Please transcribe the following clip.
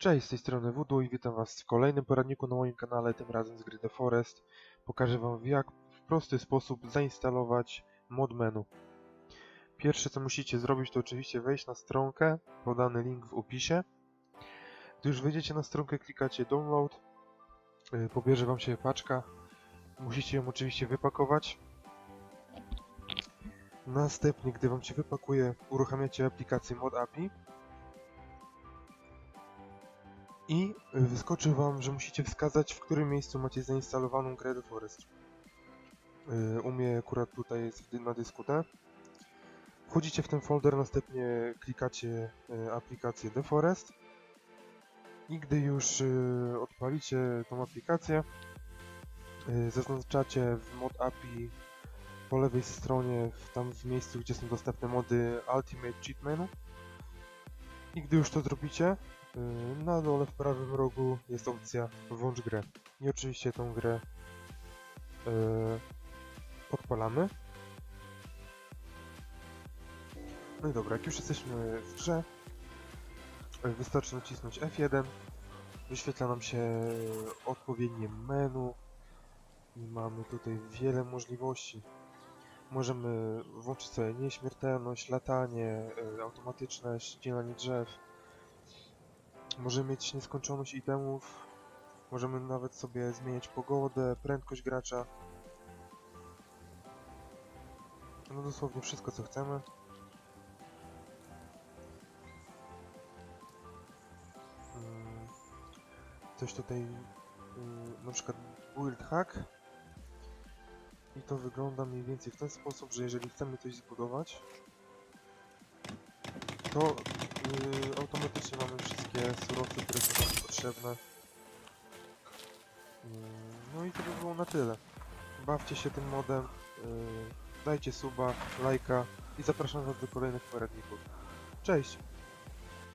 Cześć, z tej strony Voodoo i witam Was w kolejnym poradniku na moim kanale, tym razem z gry The Forest. Pokażę Wam jak w prosty sposób zainstalować mod menu. Pierwsze co musicie zrobić to oczywiście wejść na stronkę, podany link w opisie. Gdy już wejdziecie na stronkę klikacie download, yy, pobierze Wam się paczka, musicie ją oczywiście wypakować. Następnie gdy Wam się wypakuje uruchamiacie aplikację Mod API. I wyskoczy wam, że musicie wskazać, w którym miejscu macie zainstalowaną grę The Forest. Yy, U mnie akurat tutaj jest na dysku D. Wchodzicie w ten folder, następnie klikacie yy, aplikację The Forest. I gdy już odpalicie tą aplikację, zaznaczacie w mod API po lewej stronie, tam w miejscu, gdzie są dostępne mody Ultimate Cheat Menu. I gdy już to zrobicie, Yy, Na dole w prawym rogu jest opcja włącz grę. I oczywiście tą grę yy, odpalamy. No i dobra, jak już jesteśmy w grze, yy, wystarczy nacisnąć F1. Wyświetla nam się odpowiednie menu i mamy tutaj wiele możliwości. Możemy włączyć sobie nieśmiertelność, latanie, yy, automatyczne ścinanie drzew. Możemy mieć nieskończoność itemów. Możemy nawet sobie zmieniać pogodę, prędkość gracza. No dosłownie wszystko co chcemy. Mm, Coś tutaj, mm, na przykład build hack. I to wygląda mniej więcej w ten sposób, że jeżeli chcemy coś zbudować, to yy, automatycznie mamy wszystkie surowce, które są nam potrzebne. Yy, no i to by było na tyle. Bawcie się tym modem, yy, dajcie suba, lajka i zapraszam Was do kolejnych poradników. Cześć!